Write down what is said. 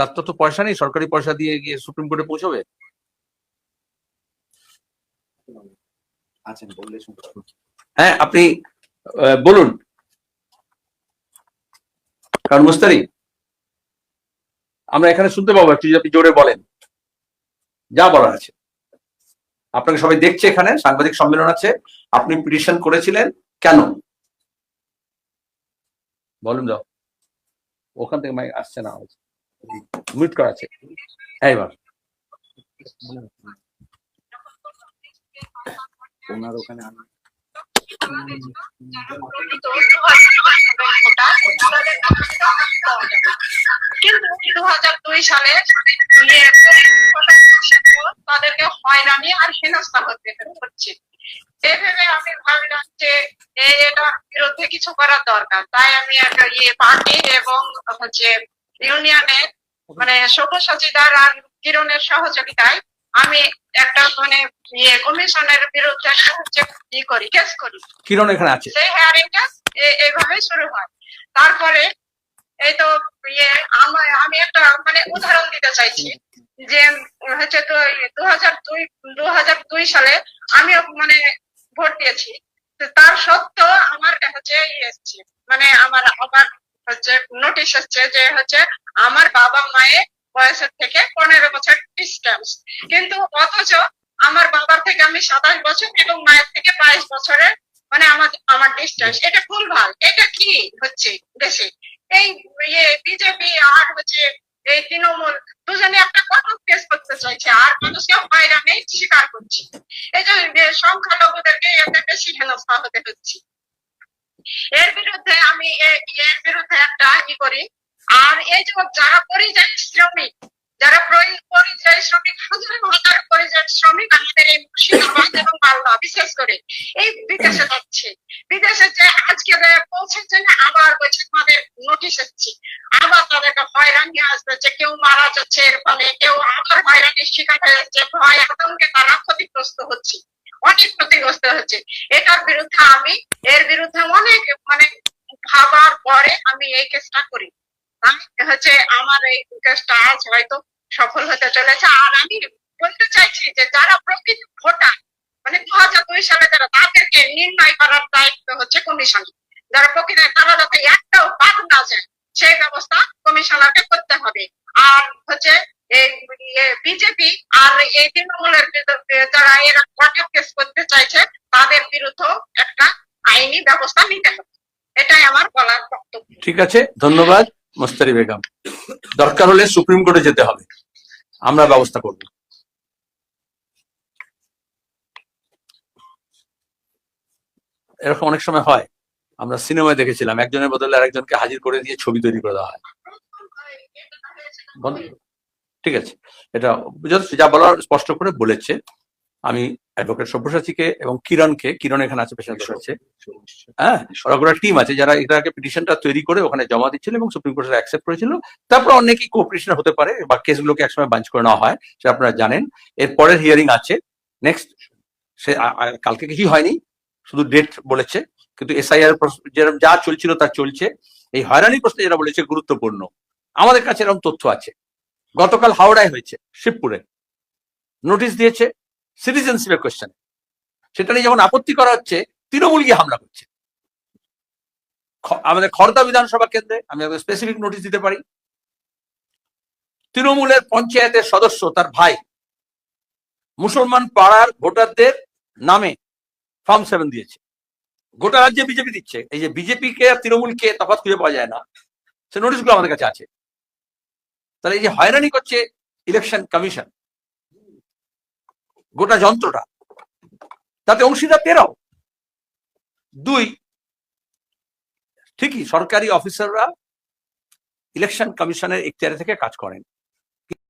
তার তো পয়সা নেই সরকারি পয়সা দিয়ে গিয়ে সুপ্রিম কোর্টে পৌঁছবে? পাবো। হ্যাঁ আপনি বলুন। কারণ মুস্তারি আমরা এখানে শুনতে পাবো একটু যদি আপনি জোরে বলেন। যা বলার আছে। আপনাকে সবাই দেখছে এখানে সাংবাদিক সম্মেলন আছে। আপনি পিটিশন করেছিলেন কেন? বলুন দাও ওখান থেকে মাইক আসছে না মিউট করা আছে। হ্যাঁ এবার ওনার ওখানে আমি কিন্তু দু হাজার দুই সালে তাদেরকে হয়রানি আর হেনস্থা হতে হচ্ছে। এভাবে আমি ভাবলাম যে এটার বিরুদ্ধে কিছু করার দরকার। তাই আমি একটা ইয়ে পার্টি এবং হচ্ছে ইউনিয়নের মানে সব্যসাচীদার আর কিরণের সহযোগিতায় আমি একটা মানে ইয়ে কমিশনের বিরুদ্ধে একটা হচ্ছে ই করি কেস করি। কিরণ এখানে আছে? সেই হেয়ারিংটা এইভাবে শুরু হয়। তারপরে এই তো ইয়ে আমি একটা মানে উদাহরণ দিতে চাইছি যে হচ্ছে তো দু হাজার দুই দু হাজার দুই সালে আমিও মানে ভোট দিয়েছি। তার সত্ত্বেও আমার হচ্ছে ইয়ে মানে আমার আবার হচ্ছে নোটিশ এসছে যে হচ্ছে আমার বাবা মায়ের বয়সের থেকে পনেরো বছর ডিস্টেন্স কিন্তু অথচ আমার বাবার থেকে আমি সাতাশ বছর এবং মায়ের থেকে বাইশ বছরের মানে আমার আমার ডিস্টেন্স এটা ভুল ভালো এটা কি হচ্ছে দেশে? এই ইয়ে বিজেপি আর হচ্ছে এই তৃণমূল দুজনে একটা কঠোর কেস করতে চাইছে। আর মানুষকে হয়রানি স্বীকার করছে। এই যে সংখ্যালঘুদেরকে এতে বেশি হেনস্থা হতে হচ্ছে। এর বিরুদ্ধে আমি এর বিরুদ্ধে একটা ই করি। আর এই যে যারা পরিযায়ী শ্রমিক, যারা পরিযায়ী শ্রমিক হাজার পরিযায়ী শ্রমিক, আমাদের এই মুর্শিদাবাদ এবং মালদা বিশেষ করে এই বিদেশে যাচ্ছে। বিদেশে যে আজকে পৌঁছেছে না আবার বলছে আমাদের নোটিশ এসেছে। আবার তাদেরকে হয়রানি আসতেছে কেউ মারা যাচ্ছে, এর ফলে কেউ আবার হয়রানির শিকার হয়ে যাচ্ছে, ভয় আতঙ্কে তারা ক্ষতিগ্রস্ত হচ্ছে, অনেক ক্ষতিগ্রস্ত হচ্ছে। এটার বিরুদ্ধে আমি, এর বিরুদ্ধে অনেক পরে আমি এই কেসটা করি। হচ্ছে আমার এই কেসটা আজ হয়তো সফল হতে চলেছে। আর আমি বলতে চাইছি যে যারা প্রকৃত ভোটার মানে দু হাজার দুই সালে যারা তাদেরকে নির্ণয় করার দায়িত্ব হচ্ছে কমিশন। যারা প্রকৃত, তারা যাতে একটাও বাদ না যায়, সেই ব্যবস্থা কমিশনারকে করতে হবে। আর হচ্ছে এই বিজেপি আর এই তৃণমূলের যারা এরা কোর্টে কেস করতে চাইছে, তাদের বিরুদ্ধে একটা আইনি ব্যবস্থা নিতে হবে। এটাই আমার বলার বক্তব্য। ঠিক আছে, ধন্যবাদ মোস্তারি বেগম। দরকার হলে সুপ্রিম কোর্টে যেতে হবে। আমরা ব্যবস্থা করব। এরকম অনেক সময় হয়, আমরা সিনেমায় দেখেছিলাম, একজনের বদলে আরেকজনকে হাজির করে দিয়ে ছবি তৈরি করে দেওয়া হয়। ঠিক আছে, এটা যা বলার স্পষ্ট করে বলেছে। আমি অ্যাডভোকেট সব্যসাচীকে এবং কিরণকে, কিরণ এখানে আছে পেশেন্ট আছে। হ্যাঁ ওরা গোটা টিম আছে, যারা এটাকে পিটিশনটা তৈরি করে ওখানে জমা দিচ্ছিল এবং সুপ্রিম কোর্টে অ্যাকসেপ্ট করেছিল। তারপর অনেকেই কোঅপারেশন হতে পারে বা কেসগুলোকে একসময় বাঞ্চ করে নেওয়া হয়, সেটা আপনারা জানেন। এর পরের হিয়ারিং আছে। নেক্সট সে কালকে কিছুই হয়নি, শুধু ডেট বলেছে। কিন্তু এসআইআর যেরকম যা চলছিল তা চলছে। এই হয়রানি প্রশ্নে যেটা বলেছে গুরুত্বপূর্ণ। আমাদের কাছে এরকম তথ্য আছে। গতকাল হাওড়ায় হয়েছে, শিবপুরে। নোটিশ দিয়েছে সিটিজেনশিপের কোয়েশ্চেন সেটা নিয়ে যখন আপত্তি করা হচ্ছে, তৃণমূল গিয়ে হামলা করছে। আমাদের খর্দা বিধানসভা কেন্দ্রে আমি স্পেসিফিক নোটিশ দিতে পারি। তৃণমূলের পঞ্চায়েতের সদস্য তার ভাই, মুসলমান পাড়ার ভোটারদের নামে ফর্ম সেভেন দিয়েছে। গোটা রাজ্যে বিজেপি দিচ্ছে। এই যে বিজেপি কে আর তৃণমূলকে তফাৎ খুঁজে পাওয়া যায় না, সে নোটিশগুলো আমাদের কাছে আছে। তাহলে এই যে হয়রানি করছে ইলেকশন কমিশন গোটা যন্ত্রটা। তাতে অংশীদার তেরাও। দুই, ঠিকই সরকারি অফিসাররা ইলেকশন কমিশনের এখতিয়ারে থেকে কাজ করেন।